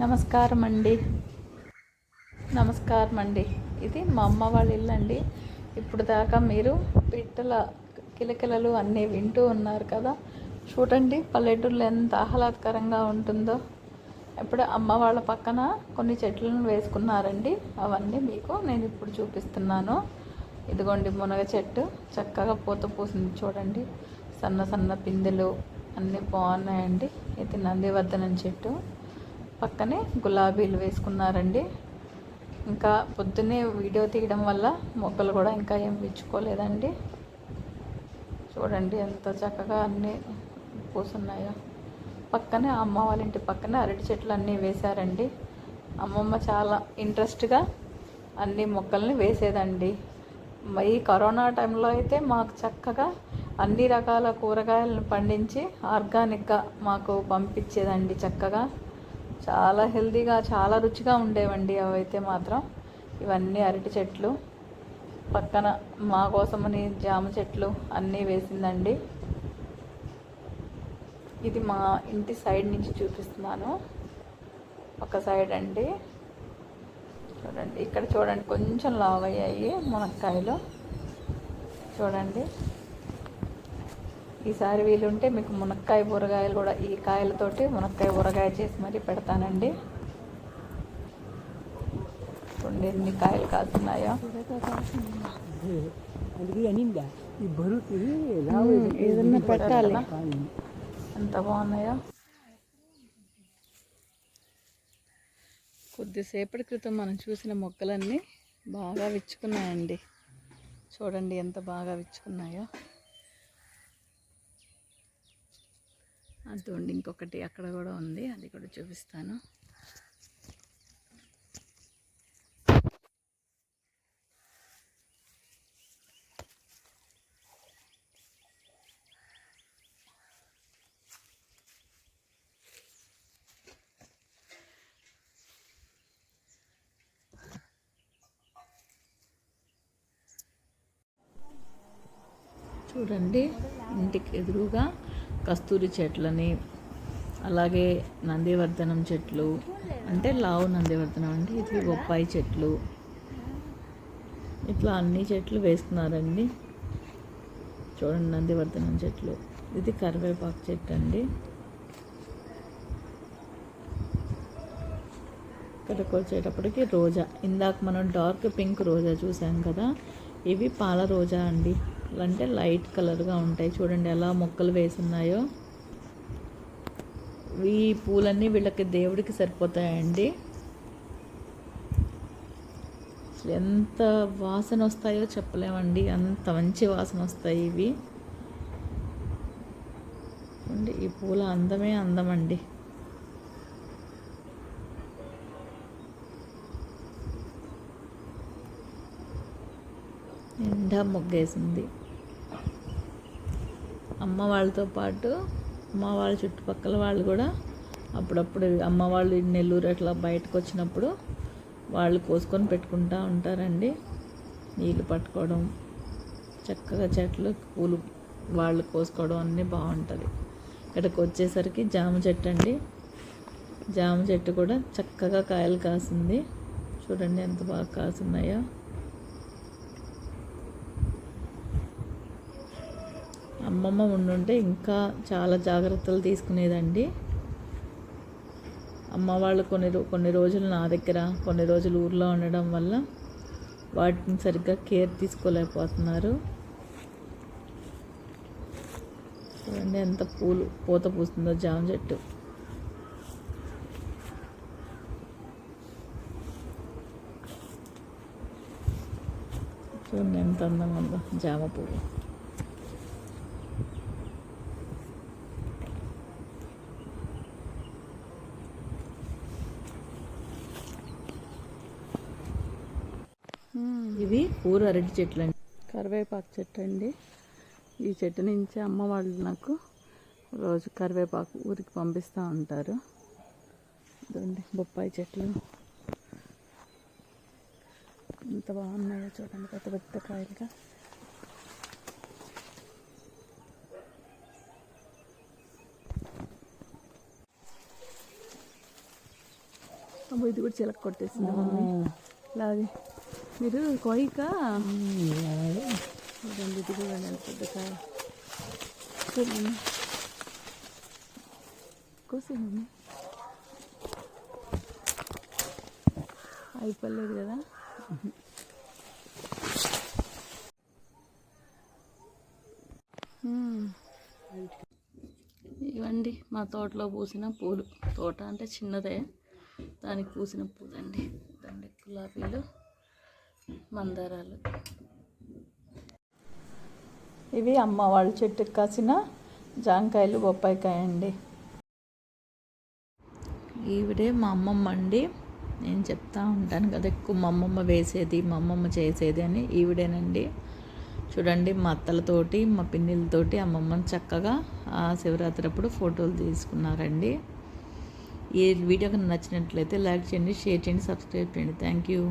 నమస్కారం అండి. నమస్కారం అండి. ఇది మా అమ్మ వాళ్ళ ఇల్లు అండి. ఇప్పుడు దాకా మీరు పిట్టల కిలకిలలు అన్నీ వింటూ ఉన్నారు కదా. చూడండి పల్లెటూరులో ఎంత ఆహ్లాదకరంగా ఉంటుందో. ఇప్పుడు అమ్మ వాళ్ళ పక్కన కొన్ని చెట్లను వేసుకున్నారండి. అవన్నీ మీకు నేను ఇప్పుడు చూపిస్తున్నాను. ఇదిగోండి మునగ చెట్టు. చక్కగా పూత పూసింది చూడండి. సన్న సన్న పిందెలు అన్నీ బాగున్నాయండి. ఇది నందివర్ధనం చెట్టు. పక్కనే గులాబీలు వేసుకున్నారండి. ఇంకా పొద్దున్నే వీడియో తీయడం వల్ల మొక్కలు కూడా ఇంకా ఏం విచ్చుకోలేదండి. చూడండి ఎంత చక్కగా అన్నీ పూసున్నాయో. పక్కనే అమ్మ వాళ్ళ ఇంటి పక్కనే అరటి చెట్లు అన్నీ వేశారండి. అమ్మమ్మ చాలా ఇంట్రెస్ట్గా అన్ని మొక్కల్ని వేసేదండి. ఈ కరోనా టైంలో అయితే మాకు చక్కగా అన్ని రకాల కూరగాయలను పండించి ఆర్గానిక్గా మాకు పంపించేదండి చక్కగా. చాలా హెల్తీగా చాలా రుచిగా ఉండేవండి అవైతే మాత్రం. ఇవన్నీ అరటి చెట్లు పక్కన మా కోసమని జామ చెట్లు అన్నీ వేసిందండి. ఇది మా ఇంటి సైడ్ నుంచి చూపిస్తున్నాను. ఒక సైడ్ అండి. చూడండి ఇక్కడ చూడండి కొంచెం లావ్ అయ్యాయి మునక్కాయలు. చూడండి. ఈసారి వీలుంటే మీకు మునక్కాయ ఊరగాయలు కూడా ఈ కాయలతోటి మునక్కాయ ఊరగాయ చేసి మరీ పెడతానండి. చూడండి ఎన్ని కాయలు కాస్తున్నాయో. ఏదన్నా పెట్టాలి. ఎంత బాగున్నాయో. కొద్దిసేపటి క్రితం మనం చూసిన మొక్కలన్నీ బాగా విచ్చుకున్నాయండి. చూడండి ఎంత బాగా విచ్చుకున్నాయో. అదిగోండి ఇంకొకటి అక్కడ కూడా ఉంది అది కూడా చూపిస్తాను. చూడండి ఇంటికి ఎదురుగా కస్తూరి చెట్లని అలాగే నందివర్ధనం చెట్లు అంటే లావు నందివర్ధనం అంటే ఇది బొప్పాయి చెట్లు. ఇట్లా అన్ని చెట్లు వేస్తున్నారండి. చూడండి నందివర్ధనం చెట్లు. ఇది కరివేపాకు చెట్టు అండి. ఇక్కడికి వచ్చేటప్పటికి రోజా. ఇందాక మనం డార్క్ పింక్ రోజా చూసాం కదా ఇవి పాల రోజా అండి. అంటే లైట్ కలర్గా ఉంటాయి. చూడండి ఎలా మొక్కలు వేసున్నాయో. ఈ పూలన్నీ వీళ్ళకి దేవుడికి సరిపోతాయండి. అసలు ఎంత వాసన వస్తాయో చెప్పలేమండి. అంత మంచి వాసన వస్తాయి ఇవి. ఈ పూల అందమే అందమండి. నిండా మొగ్గేసింది. అమ్మ వాళ్ళతో పాటు అమ్మ వాళ్ళ చుట్టుపక్కల వాళ్ళు కూడా అప్పుడప్పుడు అమ్మ వాళ్ళు నెల్లూరు అట్లా బయటకు వచ్చినప్పుడు వాళ్ళు కోసుకొని పెట్టుకుంటూ ఉంటారండి. నీళ్ళు పట్టుకోవడం చక్కగా చెట్లు పూలు వాళ్ళు కోసుకోవడం అన్నీ బాగుంటుంది. ఇక్కడికి వచ్చేసరికి జామ చెట్టు అండి. జామ చెట్టు కూడా చక్కగా కాయలు కాసింది. చూడండి ఎంత బాగా కాసున్నాయో. అమ్మమ్మ ఉండుంటే ఇంకా చాలా జాగ్రత్తలు తీసుకునేదండి. అమ్మ వాళ్ళు కొన్ని రో- కొన్ని రోజులు నా దగ్గర కొన్ని రోజులు ఊర్లో ఉండడం వల్ల వాటిని సరిగ్గా కేర్ తీసుకోలేకపోతున్నారు. చూడండి ఎంత పూలు పూత పూస్తుందో జామ చెట్టు. చూడండి ఎంత అందంగా ఉందో జామ పువ్వు ఇవి ఊరు అరటి చెట్లు అండి కరివేపాకు చెట్టు అండి ఈ చెట్టు నుంచి అమ్మ వాళ్ళు నాకు రోజు కరివేపాకు ఊరికి పంపిస్తూ ఉంటారు. ఇదండి బొప్పాయి చెట్లు. ఎంత బాగున్నాయో చూడండి పెద్ద పెద్ద కాయలుగా. ఇది కూడా చిలక కొట్టేసింది మమ్మీ. అలాగే మీరు కోయిక? చూడండి ఇది కూడా చూడండి అయిపోలేదు కదా? ఇవండి మా తోటలో పూసిన పూలు. తోట అంటే చిన్నదే దానికి పూసిన పూలండి. దండి గులాబీలు. మందారాలు. ఇవి అమ్మ వాళ్ళ చెట్టుకి కాసిన జాంకాయలు బొప్పాయికాయ అండి. ఈవిడే మా అమ్మమ్మ అండి. నేను చెప్తా ఉంటాను కదా ఎక్కువ మా అమ్మమ్మ వేసేది మా అమ్మమ్మ చేసేది అని ఈవిడేనండి. చూడండి మా అత్తలతోటి మా పిన్నిలతోటి అమ్మమ్మని చక్కగా ఆ శివరాత్రి అప్పుడు ఫోటోలు తీసుకున్నారండి. ఈ వీడియో కనుక నచ్చినట్లయితే లైక్ చేయండి షేర్ చేయండి సబ్స్క్రైబ్ చేయండి. Thank you.